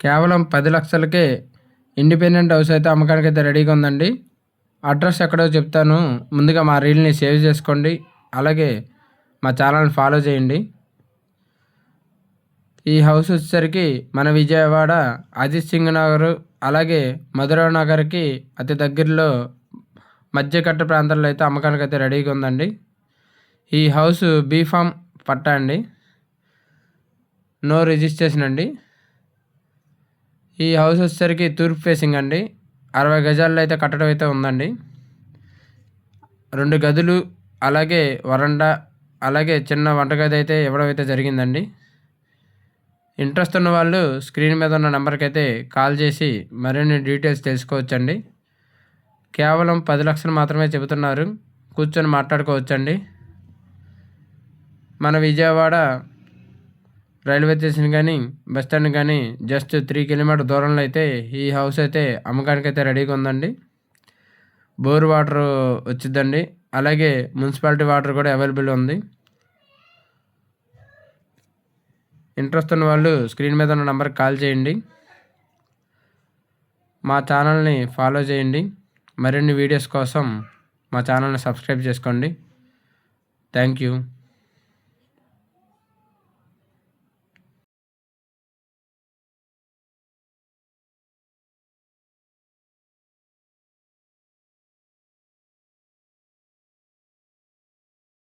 కేవలం పది లక్షలకే independent house అయితే అమ్మకానికి అయితే రెడీగా ఉందండి. అడ్రస్ ఎక్కడో చెప్తాను. ముందుగా మా రీల్ని సేవ్ చేసుకోండి. అలాగే మా ఛానల్ని ఫాలో చేయండి. ఈ హౌస్ వచ్చేసరికి మన విజయవాడ అజిత్ సింగ్ నగర్ అలాగే మధురా నగర్కి అతి దగ్గరలో మధ్యకట్ట ప్రాంతాల్లో అయితే అమ్మకానికి అయితే రెడీగా ఉందండి. ఈ హౌస్ బీఫామ్ పట్టా అండి. నో రిజిస్ట్రేషన్ అండి. ఈ హౌస్ వచ్చేసరికి తూర్పు ఫేసింగ్ అండి. అరవై గజాల్లో అయితే కట్టడం అయితే ఉందండి. రెండు గదులు అలాగే వరండా అలాగే చిన్న వంటగది అయితే ఇవ్వడం అయితే జరిగిందండి. ఇంట్రెస్ట్ ఉన్న వాళ్ళు స్క్రీన్ మీద ఉన్న నెంబర్కి అయితే కాల్ చేసి మరిన్ని డీటెయిల్స్ తెలుసుకోవచ్చండి. కేవలం పది లక్షలు మాత్రమే చెబుతున్నారు. కూర్చొని మాట్లాడుకోవచ్చండి. మన విజయవాడ రైల్వే స్టేషన్ కానీ బస్ స్టాండ్ కానీ జస్ట్ త్రీ కిలోమీటర్ దూరంలో అయితే ఈ హౌస్ అయితే అమ్మకానికి అయితే రెడీగా ఉందండి. బోర్ వాటర్ వచ్చిందండి అలాగే మున్సిపాలిటీ వాటర్ కూడా అవైలబుల్ ఉంది. ఇంట్రెస్ట్ ఉన్న వాళ్ళు స్క్రీన్ మీద ఉన్న నెంబర్కి కాల్ చేయండి. మా ఛానల్ని ఫాలో చేయండి. మరిన్ని వీడియోస్ కోసం మా ఛానల్ని సబ్స్క్రైబ్ చేసుకోండి. Thank you.